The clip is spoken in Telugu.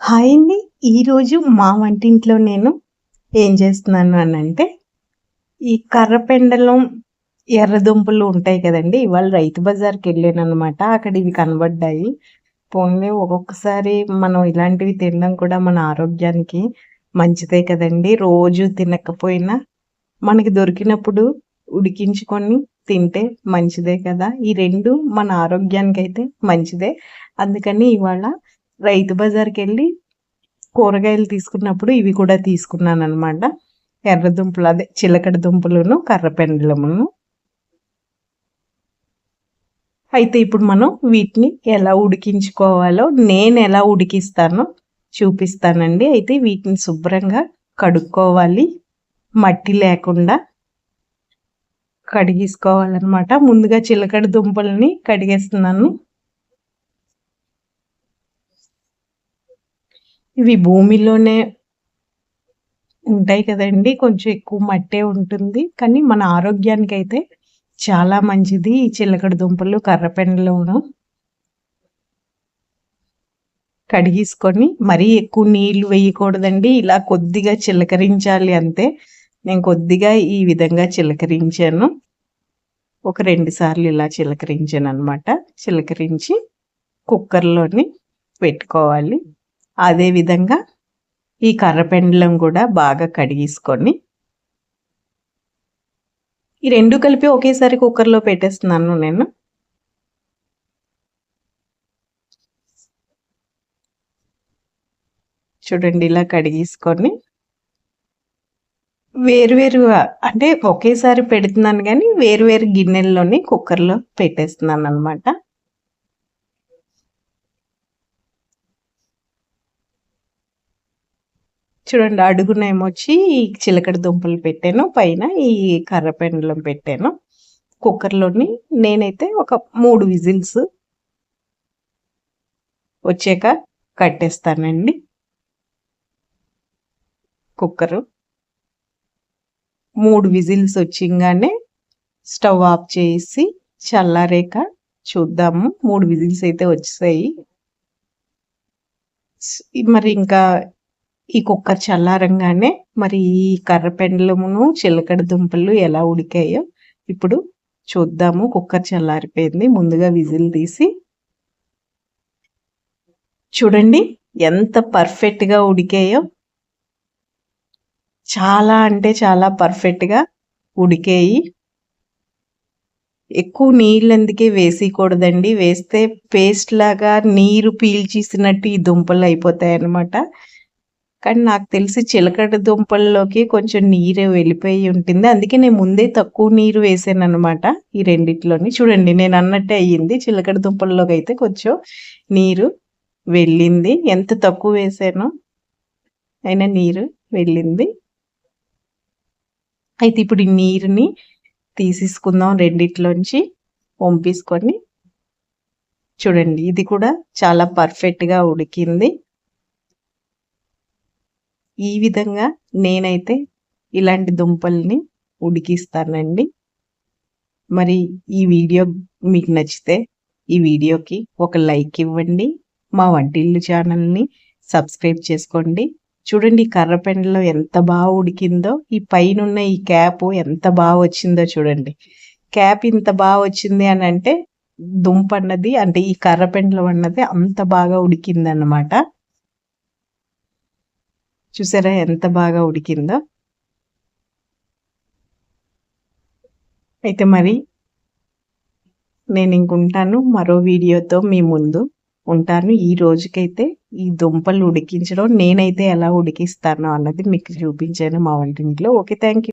హాయ్ అండి. ఈరోజు మా వంటింట్లో నేను ఏం చేస్తున్నాను అని అంటే ఈ కర్రపెండలం ఎర్ర ఎర్రదుంపలు ఉంటాయి కదండి ఇవాళ రైతు బజార్కి వెళ్ళాను అనమాట అక్కడ ఇవి కనబడ్డాయి. పోన్లే ఒక్కొక్కసారి మనం ఇలాంటివి తినడం కూడా మన ఆరోగ్యానికి మంచిదే కదండి. రోజు తినకపోయినా మనకి దొరికినప్పుడు ఉడికించుకొని తింటే మంచిదే కదా. ఈ రెండు మన ఆరోగ్యానికి అయితే మంచిదే. అందుకని ఇవాళ రైతు బజార్కి వెళ్ళి కూరగాయలు తీసుకున్నప్పుడు ఇవి కూడా తీసుకున్నాను అనమాట ఎర్ర దుంపలు అదే చిలకడ దుంపలును కర్రపెండలమును అయితే ఇప్పుడు మనం వీటిని ఎలా ఉడికించుకోవాలో నేను ఎలా ఉడికిస్తానో చూపిస్తానండి. అయితే వీటిని శుభ్రంగా కడుక్కోవాలి. మట్టి లేకుండా కడిగేసుకోవాలన్నమాట. ముందుగా చిలకడ దుంపలని కడిగేస్తున్నాను. ఇవి భూమిలోనే ఉంటాయి కదండి. కొంచెం ఎక్కువ మట్టే ఉంటుంది. కానీ మన ఆరోగ్యానికి అయితే చాలా మంచిది ఈ చిలకడ దుంపలు కర్రపెండలోను కడిగేసుకొని మరీ ఎక్కువ నీళ్ళు వేయకూడదండి. ఇలా కొద్దిగా చిలకరించాలి అంతే. నేను కొద్దిగా ఈ విధంగా చిలకరించాను. ఒక రెండు సార్లు ఇలా చిలకరించాను అనమాట చిలకరించి కుక్కర్లోని పెట్టుకోవాలి. అదేవిధంగా ఈ కర్రపెండలం కూడా బాగా కడిగేసుకొని ఈ రెండు కలిపి ఒకేసారి కుక్కర్లో పెట్టేస్తున్నాను నేను. చూడండి ఇలా కడిగేసుకొని వేరువేరుగా అంటే ఒకేసారి పెడుతున్నాను కానీ వేరువేరు గిన్నెల్లోని కుక్కర్లో పెట్టేస్తున్నాను అనమాట చూడండి అడుగునేమో వచ్చి చిలకడ దుంపలు పెట్టాను. పైన ఈ కర్ర పెండలం పెట్టాను. కుక్కర్లోని నేనైతే ఒక మూడు విజిల్స్ వచ్చాక కట్టేస్తానండి. కుక్కరు మూడు విజిల్స్ వచ్చింగానే స్టవ్ ఆఫ్ చేసి చల్లారేక చూద్దాము. మూడు విజిల్స్ అయితే వచ్చాయి. మరి ఇంకా ఈ కుక్కర్ చల్లారంగానే మరి ఈ కర్ర పెండలమును చిలకడ దుంపలు ఎలా ఉడికాయో ఇప్పుడు చూద్దాము. కుక్కర్ చల్లారిపోయింది. ముందుగా విజిల్ తీసి చూడండి ఎంత పర్ఫెక్ట్గా ఉడికాయో. చాలా అంటే చాలా పర్ఫెక్ట్గా ఉడికేయి. ఎక్కువ నీళ్ళు అందుకే వేసేయకూడదండి? వేస్తే పేస్ట్ లాగా నీరు పీల్చేసినట్టు ఈ దుంపలు అయిపోతాయి అన్నమాట కానీ నాకు తెలిసి చిలకడ దుంపల్లోకి కొంచెం నీరు వెళ్ళిపోయి ఉంటుంది. అందుకే నేను ముందే తక్కువ నీరు వేసాను అనమాట ఈ రెండిట్లోని. చూడండి నేను అన్నట్టే అయ్యింది. చిలకడ దుంపల్లోకి అయితే కొంచెం నీరు వెళ్ళింది. ఎంత తక్కువ వేసానో అయినా నీరు వెళ్ళింది. అయితే ఇప్పుడు ఈ నీరుని తీసేసుకుందాం రెండిట్లోంచి పంపించుకొని చూడండి ఇది కూడా చాలా పర్ఫెక్ట్గా ఉడికింది. ఈ విధంగా నేనైతే ఇలాంటి దుంపల్ని ఉడికిస్తానండి. మరి ఈ వీడియో మీకు నచ్చితే ఈ వీడియోకి ఒక లైక్ ఇవ్వండి. మా వంటిల్లు ఛానల్ని సబ్స్క్రైబ్ చేసుకోండి. చూడండి కర్రపెండలో ఎంత బాగా ఉడికిందో ఈ పైన ఈ క్యాప్ ఎంత బాగా వచ్చిందో చూడండి. క్యాప్ ఇంత బాగా వచ్చింది అని అంటే దుంప అన్నది అంటే ఈ కర్రపెండలం అన్నది అంత బాగా ఉడికిందన్నమాట. చూసారా ఎంత బాగా ఉడికిందో? అయితే మరి నేను ఇంకుంటాను మరో వీడియోతో మీ ముందు ఉంటాను. ఈ రోజుకైతే ఈ దుంపలు ఉడికించడం నేనైతే ఎలా ఉడికిస్తానో అన్నది మీకు చూపించాను మా వంటింట్లో. Okay thank